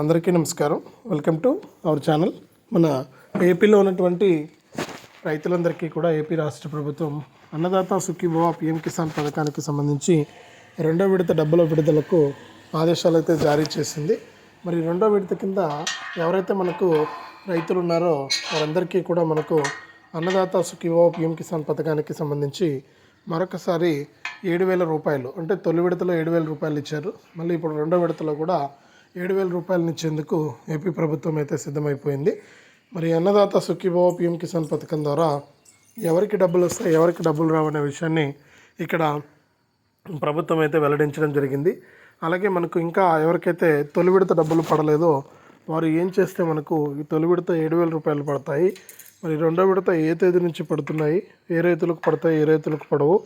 అందరికీ నమస్కారం. Welcome to our channel మన ఏపీలో ఉన్నటువంటి రైతులందరికీ కూడా ఏపీ రాష్ట్ర ప్రభుత్వం అన్నదాత సుఖీభవ పిఎం కిసాన్ పథకానికి సంబంధించి రెండో విడత డబ్బుల విడుదలకు ఆదేశాలు అయితే జారీ చేసింది. మరి రెండో విడత కింద ఎవరైతే మనకు రైతులు ఉన్నారో వారందరికీ కూడా మనకు అన్నదాత సుఖీభవ పిఎం కిసాన్ పథకానికి సంబంధించి మరొకసారి ఏడు వేల రూపాయలు అంటే తొలి విడతలో ఏడు వేల రూపాయలు ఇచ్చారు. మళ్ళీ ఇప్పుడు రెండో విడతలో కూడా ఏడు వేల రూపాయలను ఇచ్చేందుకు ఏపీ ప్రభుత్వం అయితే సిద్ధమైపోయింది. మరి అన్నదాత సుఖీభావ పిఎం కిసాన్ పథకం ద్వారా ఎవరికి డబ్బులు వస్తాయి ఎవరికి డబ్బులు రావనే విషయాన్ని ఇక్కడ ప్రభుత్వం అయితే వెల్లడించడం జరిగింది. అలాగే మనకు ఇంకా ఎవరికైతే తొలి విడత డబ్బులు పడలేదో వారు ఏం చేస్తే మనకు ఈ తొలి విడత ఏడు వేల రూపాయలు పడతాయి? మరి రెండో విడత ఏ తేదీ నుంచి పడుతున్నాయి? ఏ రైతులకు పడతాయి ఏ రైతులకు పడవు?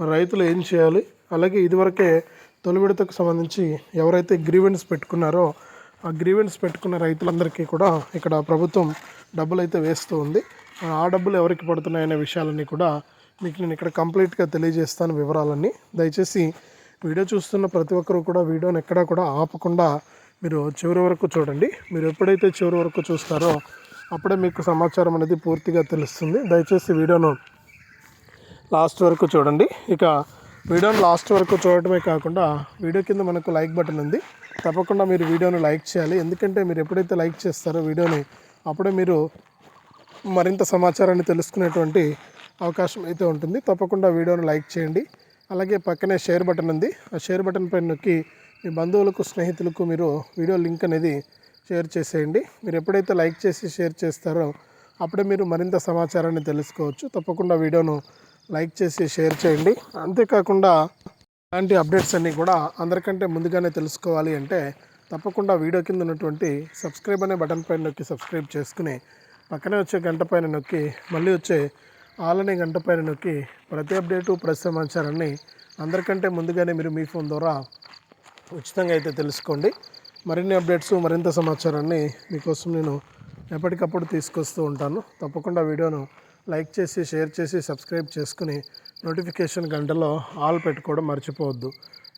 మరి రైతులు ఏం చేయాలి? అలాగే ఇదివరకే తొలి విడతకు సంబంధించి ఎవరైతే గ్రీవెన్స్ పెట్టుకున్నారో ఆ గ్రీవెన్స్ పెట్టుకున్న రైతులందరికీ కూడా ఇక్కడ ప్రభుత్వం డబ్బులు అయితే వేస్తూ ఉంది. ఆ డబ్బులు ఎవరికి పడుతున్నాయనే విషయాలన్నీ కూడా మీకు నేను ఇక్కడ కంప్లీట్గా తెలియజేస్తాను వివరాలన్నీ. దయచేసి వీడియో చూస్తున్న ప్రతి ఒక్కరూ కూడా వీడియోని ఎక్కడా కూడా ఆపకుండా మీరు చివరి వరకు చూడండి. మీరు ఎప్పుడైతే చివరి వరకు చూస్తారో అప్పుడే మీకు సమాచారం అనేది పూర్తిగా తెలుస్తుంది. దయచేసి వీడియోను లాస్ట్ వరకు చూడండి. ఇక వీడియోని లాస్ట్ వరకు చూడటమే కాకుండా వీడియో కింద మనకు లైక్ బటన్ ఉంది. తప్పకుండా మీరు వీడియోను లైక్ చేయాలి. ఎందుకంటే మీరు ఎప్పుడైతే లైక్ చేస్తారో వీడియోని అప్పుడే మీరు మరింత సమాచారాన్ని తెలుసుకునేటువంటి అవకాశం అయితే ఉంటుంది. తప్పకుండా వీడియోను లైక్ చేయండి. అలాగే పక్కనే షేర్ బటన్ ఉంది. ఆ షేర్ బటన్ పైన నొక్కి మీ బంధువులకు స్నేహితులకు మీరు వీడియో లింక్ అనేది షేర్ చేసేయండి. మీరు ఎప్పుడైతే లైక్ చేసి షేర్ చేస్తారో అప్పుడే మీరు మరింత సమాచారాన్ని తెలుసుకోవచ్చు. తప్పకుండా వీడియోను లైక్ చేసి షేర్ చేయండి. అంతేకాకుండా ఇలాంటి అప్డేట్స్ అన్నీ కూడా అందరికంటే ముందుగానే తెలుసుకోవాలి అంటే తప్పకుండా వీడియో కింద ఉన్నటువంటి సబ్స్క్రైబ్ అనే బటన్ పైన నొక్కి సబ్స్క్రైబ్ చేసుకుని పక్కనే వచ్చే గంట పైన నొక్కి మళ్ళీ వచ్చే ఆల్ అనే గంట పైన నొక్కి ప్రతి అప్డేటు ప్రతి సమాచారాన్ని అందరికంటే ముందుగానే మీరు మీ ఫోన్ ద్వారా ఉచితంగా అయితే తెలుసుకోండి. మరిన్ని అప్డేట్స్ మరింత సమాచారాన్ని మీకోసం నేను ఎప్పటికప్పుడు తీసుకొస్తూ ఉంటాను. తప్పకుండా వీడియోను లైక్ చేసి షేర్ చేసి సబ్స్క్రైబ్ చేసుకుని నోటిఫికేషన్ గంటలో ఆల్ పెట్టుకోవడం మర్చిపోవద్దు.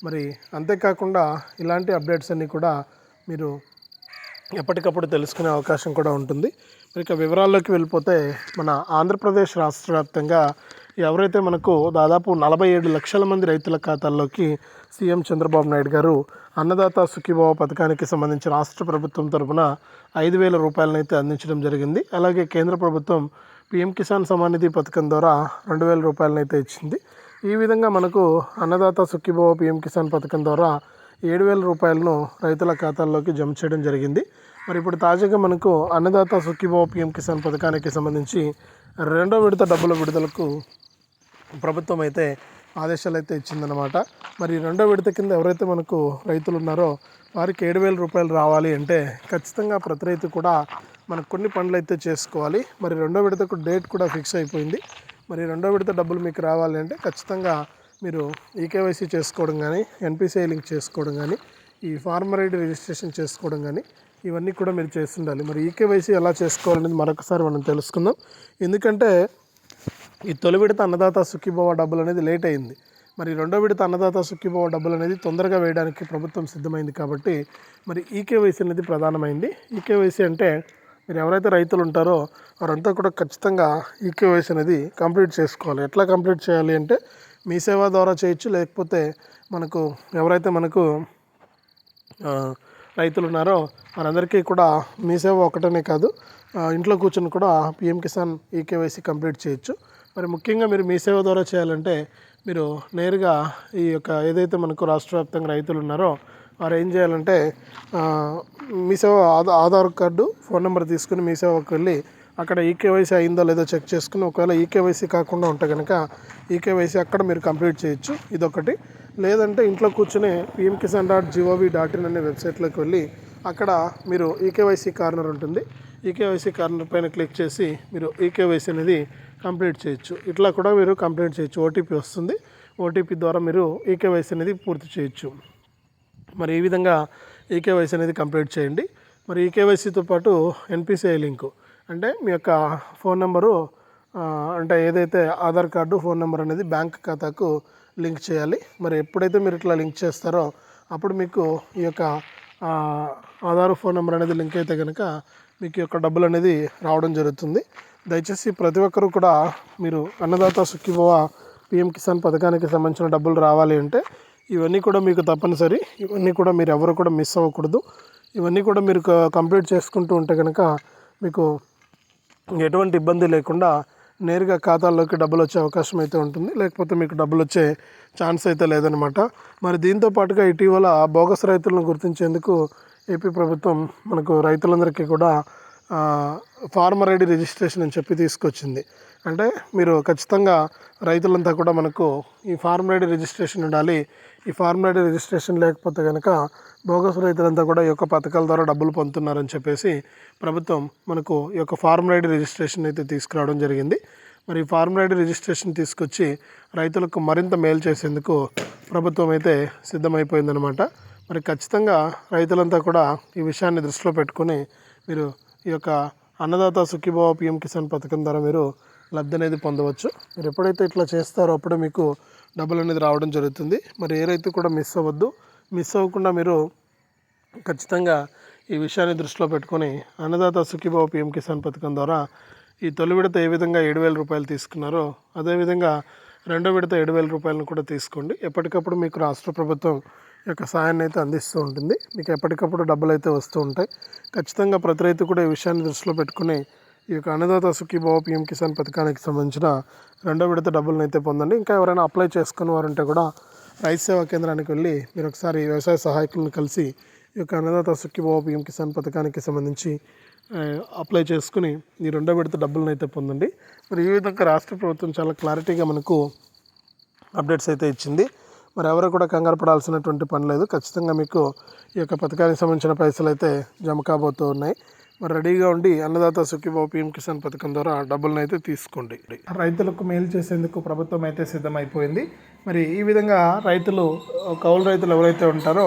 మరి అంతేకాకుండా ఇలాంటి అప్డేట్స్ అన్నీ కూడా మీరు ఎప్పటికప్పుడు తెలుసుకునే అవకాశం కూడా ఉంటుంది. మరి ఇక వివరాల్లోకి వెళ్ళిపోతే మన ఆంధ్రప్రదేశ్ రాష్ట్ర వ్యాప్తంగా ఎవరైతే మనకు దాదాపు నలభై ఏడు లక్షల మంది రైతుల ఖాతాల్లోకి సీఎం చంద్రబాబు నాయుడు గారు అన్నదాత సుఖీభావ పథకానికి సంబంధించి రాష్ట్ర ప్రభుత్వం తరపున ఐదు వేల రూపాయలనైతే అందించడం జరిగింది. అలాగే కేంద్ర ప్రభుత్వం పిఎం కిసాన్ సమాన్ నిధి పథకం ద్వారా రెండు వేల రూపాయలనైతే ఇచ్చింది. ఈ విధంగా మనకు అన్నదాత సుఖీభావ పిఎం కిసాన్ పథకం ద్వారా ఏడు వేల రూపాయలను రైతుల ఖాతాల్లోకి జమ చేయడం జరిగింది. మరి ఇప్పుడు తాజాగా మనకు అన్నదాత సుఖీభావ పిఎం కిసాన్ పథకానికి సంబంధించి రెండో విడత డబ్బుల విడుదలకు ప్రభుత్వం అయితే ఆదేశాలు అయితే ఇచ్చిందనమాట మరి రెండో విడత కింద ఎవరైతే మనకు రైతులు ఉన్నారో వారికి ఏడు వేల రూపాయలు రావాలి అంటే ఖచ్చితంగా ప్రతి రైతు కూడా మనకు కొన్ని పనులు అయితే చేసుకోవాలి. మరి రెండో విడతకు డేట్ కూడా ఫిక్స్ అయిపోయింది. మరి రెండో విడత డబ్బులు మీకు రావాలి అంటే ఖచ్చితంగా మీరు ఈకేవైసీ చేసుకోవడం కానీ ఎన్పిసిఐ లింక్ చేసుకోవడం కానీ ఈ ఫార్మర్ ఐడి రిజిస్ట్రేషన్ చేసుకోవడం కానీ ఇవన్నీ కూడా మీరు చేస్తుండాలి. మరి ఈకేవైసీ ఎలా చేసుకోవాలనేది మరొకసారి మనం తెలుసుకుందాం. ఎందుకంటే ఈ తొలి విడత అన్నదాత సుఖీభవ డబ్బులు అనేది లేట్ అయింది. మరి రెండో విడత అన్నదాత సుఖీభవ డబ్బులు అనేది తొందరగా వేయడానికి ప్రభుత్వం సిద్ధమైంది కాబట్టి మరి ఈకేవైసీ అనేది ప్రధానమైంది. ఈకేవైసీ అంటే మీరు ఎవరైతే రైతులు ఉంటారో వారంతా కూడా ఖచ్చితంగా ఈకేవైసీ అనేది కంప్లీట్ చేసుకోవాలి. ఎట్లా కంప్లీట్ చేయాలి అంటే మీ సేవ ద్వారా చేయొచ్చు లేకపోతే మనకు ఎవరైతే మనకు రైతులు ఉన్నారో వారందరికీ కూడా మీ సేవ ఒకటనే కాదు ఇంట్లో కూర్చొని కూడా పిఎం కిసాన్ ఈకేవైసీ కంప్లీట్ చేయొచ్చు. మరి ముఖ్యంగా మీరు మీ సేవ ద్వారా చేయాలంటే మీరు నేరుగా ఈ యొక్క ఏదైతే మనకు రాష్ట్ర వ్యాప్తంగా రైతులు ఉన్నారో వారు ఏం చేయాలంటే మీ సేవ ఆధార్ కార్డు ఫోన్ నెంబర్ తీసుకుని మీ సేవకు వెళ్ళి అక్కడ ఈకేవైసీ అయిందో లేదో చెక్ చేసుకుని ఒకవేళ ఈకేవైసీ కాకుండా ఉంటే కనుక ఈకేవైసీ అక్కడ మీరు కంప్లీట్ చేయొచ్చు. ఇదొకటి. లేదంటే ఇంట్లో కూర్చునే PM Kisan dot gov dot in అనే వెబ్సైట్లోకి వెళ్ళి అక్కడ మీరు ఈకేవైసీ కార్నర్ ఉంటుంది. ఈకేవైసీ కార్నర్ పైన క్లిక్ చేసి మీరు ఈకేవైసీ అనేది కంప్లీట్ చేయొచ్చు. ఇట్లా కూడా మీరు కంప్లీట్ చేయొచ్చు. ఓటీపీ వస్తుంది. ఓటీపీ ద్వారా మీరు ఈకేవైసీ అనేది పూర్తి చేయొచ్చు. మరి ఈ విధంగా ఈకేవైసీ అనేది కంప్లీట్ చేయండి. మరి ఈకేవైసీతో పాటు ఎన్పిసిఐ లింకు. అంటే మీ యొక్క ఫోన్ నెంబరు అంటే ఏదైతే ఆధార్ కార్డు ఫోన్ నెంబర్ అనేది బ్యాంక్ ఖాతాకు లింక్ చేయాలి. మరి ఎప్పుడైతే మీరు ఇట్లా లింక్ చేస్తారో అప్పుడు మీకు ఈ యొక్క ఆధార్ ఫోన్ నెంబర్ అనేది లింక్ అయితే కనుక మీకు యొక్క డబ్బులు అనేది రావడం జరుగుతుంది. దయచేసి ప్రతి ఒక్కరూ కూడా మీరు అన్నదాత సుఖీభవ పిఎం కిసాన్ పథకానికి సంబంధించిన డబ్బులు రావాలి అంటే ఇవన్నీ కూడా మీకు తప్పనిసరి. ఇవన్నీ కూడా మీరు ఎవరు కూడా మిస్ అవ్వకూడదు. ఇవన్నీ కూడా మీరు క- కంప్లీట్ చేసుకుంటూ ఉంటే కనుక మీకు ఎటువంటి ఇబ్బంది లేకుండా నేరుగా ఖాతాల్లోకి డబ్బులు వచ్చే అవకాశం అయితే ఉంటుంది. లేకపోతే మీకు డబ్బులు వచ్చే ఛాన్స్ అయితే లేదనమాట మరి దీంతో పాటుగా ఇటీవల బోగస్ రైతులను గుర్తించేందుకు ఏపీ ప్రభుత్వం మనకు రైతులందరికీ కూడా ఫార్మర్ ఐడి రిజిస్ట్రేషన్ అని చెప్పి తీసుకొచ్చింది. అంటే మీరు ఖచ్చితంగా రైతులంతా కూడా మనకు ఈ ఫార్మర్ ఐడి రిజిస్ట్రేషన్ ఉండాలి. ఈ ఫార్మర్ ఐడి రిజిస్ట్రేషన్ లేకపోతే కనుక బోగస్ రైతులంతా కూడా ఈ యొక్క పథకాల ద్వారా డబ్బులు పొందుతున్నారని చెప్పేసి ప్రభుత్వం మనకు ఈ యొక్క ఫార్మర్ ఐడి రిజిస్ట్రేషన్ అయితే తీసుకురావడం జరిగింది. మరి ఈ ఫార్మర్ ఐడి రిజిస్ట్రేషన్ తీసుకొచ్చి రైతులకు మరింత మేలు చేసేందుకు ప్రభుత్వం అయితే సిద్ధమైపోయిందనమాట మరి ఖచ్చితంగా రైతులంతా కూడా ఈ విషయాన్ని దృష్టిలో పెట్టుకొని మీరు ఈ యొక్క అన్నదాత సుఖీభావ పిఎం కిసాన్ పథకం ద్వారా మీరు లబ్ధి అనేది పొందవచ్చు. మీరు ఎప్పుడైతే ఇట్లా చేస్తారో అప్పుడే మీకు డబ్బులు అనేది రావడం జరుగుతుంది. మరి ఏ రైతు కూడా మిస్ అవ్వద్దు. మిస్ అవ్వకుండా మీరు ఖచ్చితంగా ఈ విషయాన్ని దృష్టిలో పెట్టుకొని అన్నదాత సుఖీభావ పిఎం కిసాన్ పథకం ద్వారా ఈ తొలి విడత ఏ విధంగా ఏడు వేల రూపాయలు తీసుకున్నారో అదేవిధంగా రెండో విడత ఏడు వేల రూపాయలను కూడా తీసుకోండి. ఎప్పటికప్పుడు మీకు రాష్ట్ర ప్రభుత్వం యొక్క సహాయాన్ని అయితే అందిస్తూ ఉంటుంది. మీకు ఎప్పటికప్పుడు డబ్బులు అయితే వస్తూ ఉంటాయి. ఖచ్చితంగా ప్రతి రైతు కూడా ఈ విషయాన్ని దృష్టిలో పెట్టుకుని ఈ యొక్క అన్నదాత సుఖీభావ పిఎం కిసాన్ పథకానికి సంబంధించిన రెండో విడత డబ్బులను అయితే పొందండి. ఇంకా ఎవరైనా అప్లై చేసుకుని వారంటే కూడా రైతు సేవా కేంద్రానికి వెళ్ళి మీరు ఒకసారి వ్యవసాయ సహాయకులను కలిసి ఈ యొక్క అన్నదాత సుఖీభావ పిఎం కిసాన్ పథకానికి సంబంధించి అప్లై చేసుకుని ఈ రెండో విడత డబ్బులను అయితే పొందండి. మరి ఈ విధంగా రాష్ట్ర ప్రభుత్వం చాలా క్లారిటీగా మనకు అప్డేట్స్ అయితే ఇచ్చింది. మరి ఎవరు కూడా కంగారు పడాల్సినటువంటి పని లేదు. ఖచ్చితంగా మీకు ఈ యొక్క పథకానికి సంబంధించిన పైసలు అయితే జమ కాబోతూ ఉన్నాయి. మరి రెడీగా ఉండి అన్నదాత సుఖీభావ పిఎం కిసాన్ పథకం ద్వారా డబ్బులను అయితే తీసుకోండి. రైతులకు మేలు చేసేందుకు ప్రభుత్వం అయితే సిద్ధమైపోయింది. మరి ఈ విధంగా రైతులు కౌలు రైతులు ఎవరైతే ఉంటారో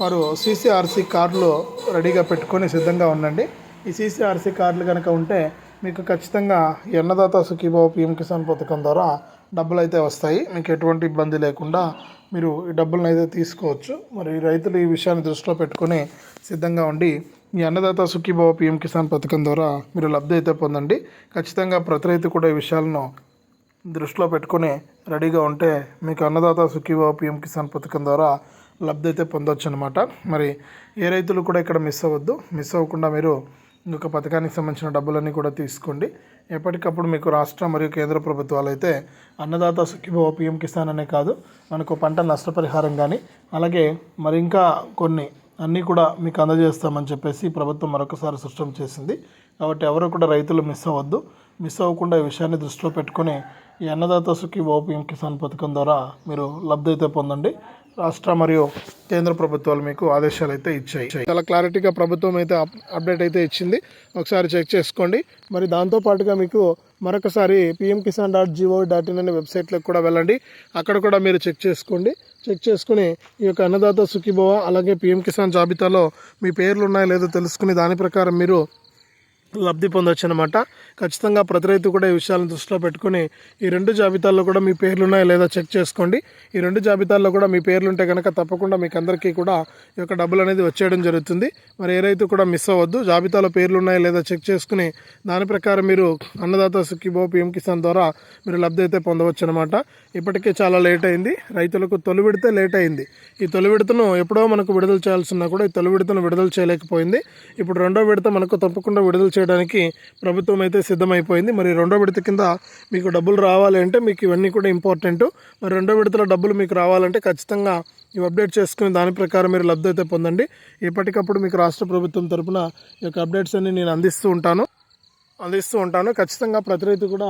వారు సీసీఆర్సీ కార్డులు రెడీగా పెట్టుకొని సిద్ధంగా ఉండండి. ఈ సీసీఆర్సీ కార్డులు కనుక ఉంటే మీకు ఖచ్చితంగా అన్నదాత సుఖీభావ పిఎం కిసాన్ పథకం ద్వారా డబ్బులు అయితే వస్తాయి. మీకు ఎటువంటి ఇబ్బంది లేకుండా మీరు ఈ డబ్బులను అయితే తీసుకోవచ్చు. మరి రైతులు ఈ విషయాన్ని దృష్టిలో పెట్టుకొని సిద్ధంగా ఉండి ఈ అన్నదాత సుఖీభావ పిఎం కిసాన్ పథకం ద్వారా మీరు లబ్ధి అయితే పొందండి. ఖచ్చితంగా ప్రతి రైతు కూడా ఈ విషయాలను దృష్టిలో పెట్టుకొని రెడీగా ఉంటే మీకు అన్నదాత సుఖీభావ పిఎం కిసాన్ పథకం ద్వారా లబ్ధి అయితే పొందొచ్చు అనమాట మరి ఏ రైతులు కూడా ఇక్కడ మిస్ అవ్వద్దు. మిస్ అవ్వకుండా మీరు ఇంకొక పథకానికి సంబంధించిన డబ్బులన్నీ కూడా తీసుకోండి. ఎప్పటికప్పుడు మీకు రాష్ట్ర మరియు కేంద్ర ప్రభుత్వాలు అయితే అన్నదాత సుఖీభావ పిఎం కిసాన్ అనే కాదు మనకు పంట నష్టపరిహారం కానీ అలాగే మరి ఇంకా కొన్ని అన్నీ కూడా మీకు అందజేస్తామని చెప్పేసి ప్రభుత్వం మరొకసారి స్పష్టం చేసింది. కాబట్టి ఎవరు కూడా రైతులు మిస్ అవ్వద్దు. మిస్ అవ్వకుండా ఈ విషయాన్ని దృష్టిలో పెట్టుకొని ఈ అన్నదాత సుఖీ ఓపీఎం కిసాన్ పథకం ద్వారా మీరు లబ్ధి అయితే పొందండి. రాష్ట్ర మరియు కేంద్ర ప్రభుత్వాలు మీకు ఆదేశాలు అయితే ఇచ్చాయి. చాలా క్లారిటీగా ప్రభుత్వం అయితే అప్- అప్డేట్ అయితే ఇచ్చింది. ఒకసారి చెక్ చేసుకోండి. మరి దాంతో పాటుగా మీకు మరొకసారి PM Kisan dot gov dot in అనే వెబ్సైట్లోకి కూడా వెళ్ళండి. అక్కడ కూడా మీరు చెక్ చేసుకోండి. చెక్ చేసుకుని ఈ యొక్క అన్నదాత సుఖీభవ అలాగే పిఎం కిసాన్ జాబితాలో మీ పేర్లు ఉన్నాయో లేదో తెలుసుకుని దాని ప్రకారం మీరు లబ్ధి పొందొచ్చు అనమాట ఖచ్చితంగా ప్రతి రైతు కూడా ఈ విషయాలను దృష్టిలో పెట్టుకుని ఈ రెండు జాబితాల్లో కూడా మీ పేర్లు ఉన్నాయా లేదా చెక్ చేసుకోండి. ఈ రెండు జాబితాల్లో కూడా మీ పేర్లు ఉంటే కనుక తప్పకుండా మీకు అందరికీ కూడా ఈ యొక్క డబ్బులు అనేది వచ్చేయడం జరుగుతుంది. మరి ఏ రైతు కూడా మిస్ అవ్వద్దు. జాబితాలో పేర్లు ఉన్నాయా లేదా చెక్ చేసుకుని దాని ప్రకారం మీరు అన్నదాత సుఖీబో పిఎం కిసాన్ ద్వారా మీరు లబ్ధి అయితే పొందవచ్చు అనమాట ఇప్పటికే చాలా లేట్ అయింది. రైతులకు తొలి విడితే లేట్ అయింది. ఈ తొలి విడతను ఎప్పుడో మనకు విడుదల చేయాల్సిన కూడా ఈ తొలి విడతను విడుదల చేయలేకపోయింది. ఇప్పుడు రెండో విడత మనకు తప్పకుండా విడుదల చేయడానికి ప్రభుత్వం అయితే సిద్ధమైపోయింది. మరి రెండో విడత కింద మీకు డబ్బులు రావాలి అంటే మీకు ఇవన్నీ కూడా ఇంపార్టెంట్ మరి రెండో విడతలో డబ్బులు మీకు రావాలంటే ఖచ్చితంగా ఇవి అప్డేట్ చేసుకుని దాని ప్రకారం మీరు లబ్ధి అయితే పొందండి. ఎప్పటికప్పుడు మీకు రాష్ట్ర ప్రభుత్వం తరపున ఈ యొక్క అప్డేట్స్ అన్ని నేను అందిస్తూ ఉంటాను. అందిస్తూ ఉంటాను. ఖచ్చితంగా ప్రతి రైతు కూడా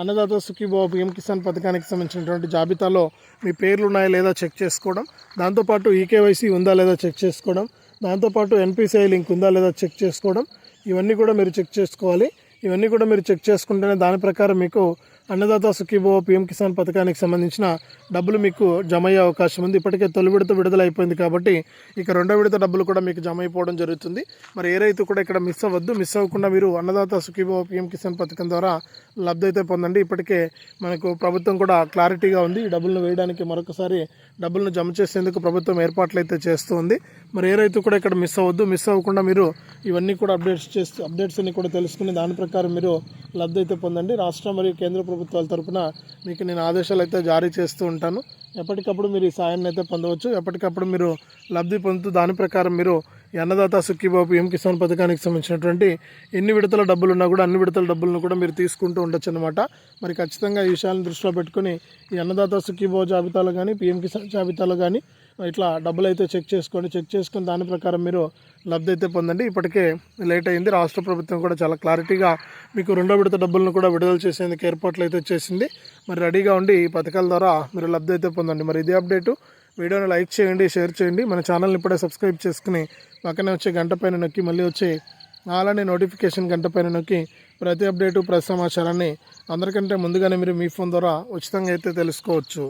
అన్నదాత సుఖీభావ పిఎం కిసాన్ పథకానికి సంబంధించినటువంటి జాబితాలో మీ పేర్లు ఉన్నాయా లేదా చెక్ చేసుకోవడం. దాంతోపాటు ఈకేవైసీ ఉందా లేదా చెక్ చేసుకోవడం. దాంతోపాటు ఎన్పిసిఐ లింక్ ఉందా లేదా చెక్ చేసుకోవడం. ఇవన్నీ కూడా మీరు చెక్ చేసుకోవాలి. ఇవన్నీ కూడా మీరు చెక్ చేసుకుంటేనే దాని ప్రకారం మీకు అన్నదాత సుఖీభవ పిఎం కిసాన్ పథకానికి సంబంధించిన డబ్బులు మీకు జమ అయ్యే అవకాశం ఉంది. ఇప్పటికే తొలి విడత విడుదల అయిపోయింది కాబట్టి ఇక రెండో విడత డబ్బులు కూడా మీకు జమ అయిపోవడం జరుగుతుంది. మరి ఏ రైతు కూడా ఇక్కడ మిస్ అవ్వద్దు. మిస్ అవ్వకుండా మీరు అన్నదాత సుఖీభవ పిఎం కిసాన్ పథకం ద్వారా లబ్ధి అయితే పొందండి. ఇప్పటికే మనకు ప్రభుత్వం కూడా క్లారిటీగా ఉంది. ఈ డబ్బులను వేయడానికి మరొకసారి డబ్బులను జమ చేసేందుకు ప్రభుత్వం ఏర్పాట్లు అయితే చేస్తూ ఉంది. మరి ఏ రైతు కూడా ఇక్కడ మిస్ అవ్వద్దు. మిస్ అవ్వకుండా మీరు ఇవన్నీ కూడా అప్డేట్స్ చేస్తూ అప్డేట్స్ అన్ని కూడా తెలుసుకుని దాని ప్రకారం మీరు లబ్ధి అయితే పొందండి. రాష్ట్ర మరియు కేంద్ర ప్రభుత్వాల తరపున మీకు నేను ఆదేశాలు అయితే జారీ చేస్తూ ఉంటాను. ఎప్పటికప్పుడు మీరు ఈ సాయాన్ని అయితే పొందవచ్చు. ఎప్పటికప్పుడు మీరు లబ్ధి పొందుతూ దాని ప్రకారం మీరు అన్నదాత సుఖీబాబు ఎం కిసాన్ పథకానికి సంబంధించినటువంటి ఎన్ని విడతల డబ్బులు ఉన్నా కూడా అన్ని విడతల డబ్బులను కూడా మీరు తీసుకుంటూ ఉండొచ్చు అనమాట మరి ఖచ్చితంగా ఈ విషయాలను దృష్టిలో పెట్టుకొని ఈ అన్నదాత సుఖీబాబు జాబితాలో కానీ పిఎం కిసాన్ జాబితాలో కానీ ఇట్లా డబ్బులు అయితే చెక్ చేసుకోండి చెక్ చేసుకుని దాని ప్రకారం మీరు లబ్ధి అయితే పొందండి. ఇప్పటికే లేట్ అయింది. రాష్ట్ర ప్రభుత్వం కూడా చాలా క్లారిటీగా మీకు రెండో విడత డబ్బులను కూడా విడుదల చేసేందుకు ఏర్పాట్లు అయితే చేసింది. మరి రెడీగా ఉండి ఈ పథకాల ద్వారా మీరు లబ్ధి అయితే పొందండి. మరి ఇదే అప్డేటు. వీడియోని లైక్ చేయండి షేర్ చేయండి. మన ఛానల్ని ఇప్పుడే సబ్స్క్రైబ్ చేసుకుని పక్కనే వచ్చే గంట పైన నొక్కి మళ్ళీ వచ్చే అలానే నోటిఫికేషన్ గంట పైన నొక్కి ప్రతి అప్డేటు ప్రతి సమాచారాన్ని అందరికంటే ముందుగానే మీరు మీ ఫోన్ ద్వారా ఉచితంగా అయితే తెలుసుకోవచ్చు.